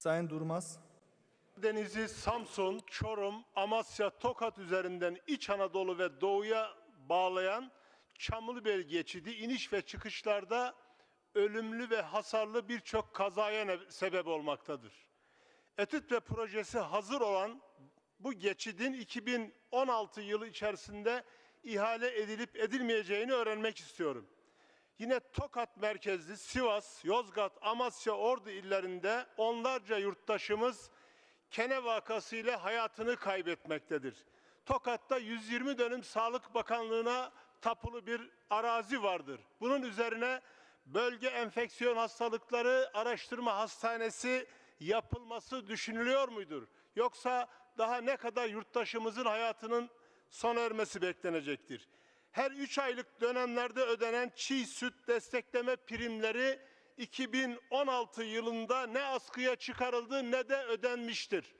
Sayın Durmaz. Denizi Samsun, Çorum, Amasya, Tokat üzerinden İç Anadolu ve Doğu'ya bağlayan Çamlıbel geçidi iniş ve çıkışlarda ölümlü ve hasarlı birçok kazaya sebep olmaktadır. Etüt ve projesi hazır olan bu geçidin 2016 yılı içerisinde ihale edilip edilmeyeceğini öğrenmek istiyorum. Yine Tokat merkezli Sivas, Yozgat, Amasya, Ordu illerinde onlarca yurttaşımız kene vakası ile hayatını kaybetmektedir. Tokat'ta 120 dönüm Sağlık Bakanlığı'na tapulu bir arazi vardır. Bunun üzerine bölge enfeksiyon hastalıkları araştırma hastanesi yapılması düşünülüyor muydur? Yoksa daha ne kadar yurttaşımızın hayatının sona ermesi beklenecektir? Her 3 aylık dönemlerde ödenen çiğ süt destekleme primleri 2016 yılında ne askıya çıkarıldı ne de ödenmiştir.